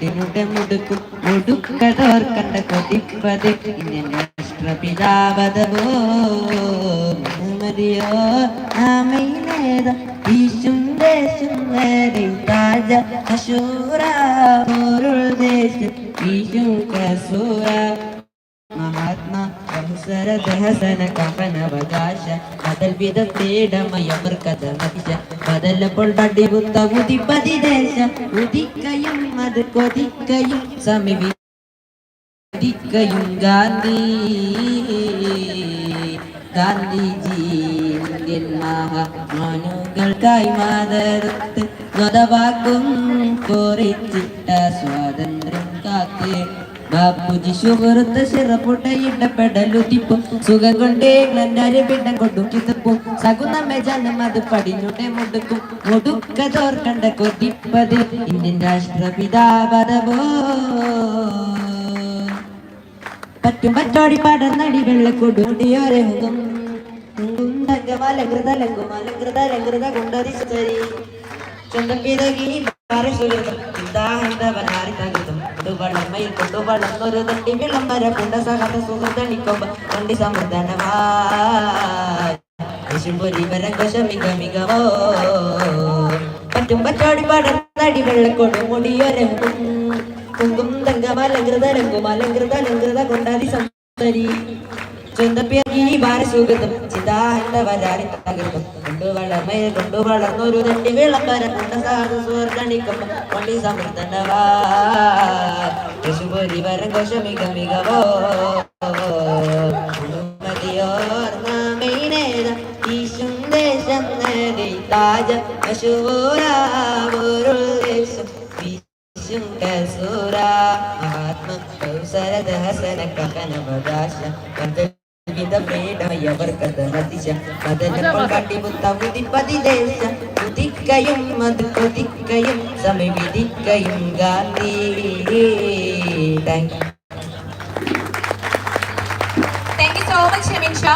പടിനുടെ മുടുക്കും മുടുക്കതോർ കണ്ട കൊതിപ്പത് രാഷ്ട്രപിതാവതവോ മതിയോ ഈശും ദേശം വേറെ താജ അശൂര പോരുൾ ദേശം ഈശും കസൂര ഹസന കഫനവകാശ ബദൽ വിധത്തേടമയമർ കഥ മതിശ ബദലപ്പോൾ പടിവുത്ത ഉദിപ്പതി ദേശ ഉദിക്കയും അത് കൊതിക്കയും സമീപി ഉദിക്കയും ഗാന്ധി ഗാന്ധിജി ഇന്ത്യൻ മഹാമാനുകൾക്കായി മാതരത്ത് ഗതവാക്കും കോറിച്ചിട്ട സ്വാതന്ത്ര്യം കാത്ത് ബാപ്പുജി സുഹൃത്ത് സിറപ്പുട്ടയിട്ട പെടലുതിപ്പു. സുഖം കൊണ്ടേ ഗ്ലന്നാര് പിണ്ടം കൊണ്ടും ചിതപ്പും സകുന്നമ്മ ജനം അത് പടിഞ്ഞുടെ മുടുക്കും. മുടുക്ക തോർക്കണ്ട കൊതിപ്പത് ഇന്ത്യൻ രാഷ്ട്രപിതാപദവോ പറ്റും പറ്റോടി പടർന്നടി വെള്ളക്കൊടുടിയോരെ മുഖം. ലങ്കൃത ലങ്കുമലങ്കൃത ലങ്കൃത കൊണ്ടരിശരി സ്വന്തം പിതകി കൊണ്ടു വളർന്നൊരു തണ്ടി വിളംബര പുണ്ട സഹത സുഹൃതണിക്കൊമ്പ തണ്ടി സമൃദ്ധനവാശുംപൊരി വരങ്കശ മിക മികവോ പറ്റും പറ്റോടി പടർന്നടി വെള്ളക്കൊടു മുടിയൊരങ്ങും കുങ്കും തങ്കം അലങ്കൃത രംഗും അലങ്കൃത അലങ്കൃത കൊണ്ടാതി സംതരി ചുന്തപ്പിയീ ചിതാഹന്തവരാരി തകൃതം കൊണ്ടുവളമയ കൊണ്ടുവളർന്നൊരു തണ്ടി വിളംബര കൊണ്ട സാധു സുവർഗണിക്കം കൊണ്ടി സമൃദ്ധനവാ യശുപുരി വരം കോശമിക മികവോ. മതിയോർന്നമൈനേത ഈശും ദേശം നേടി താജ അശൂരാവൊരു ദേശം വിശും കസൂര മഹാത്മ കൗസരദഹസന കകനവകാശ വിധ പേടമയവർക്കത നദിശ കഥനപ്പോൾ കാട്ടിമുത്ത ഉദിപ്പതി ദേശ ഉദിക്കയും അത് കൊതിക്കയും സമവിധിക്കയും Gandhi thank you thank you so much Shameen Shah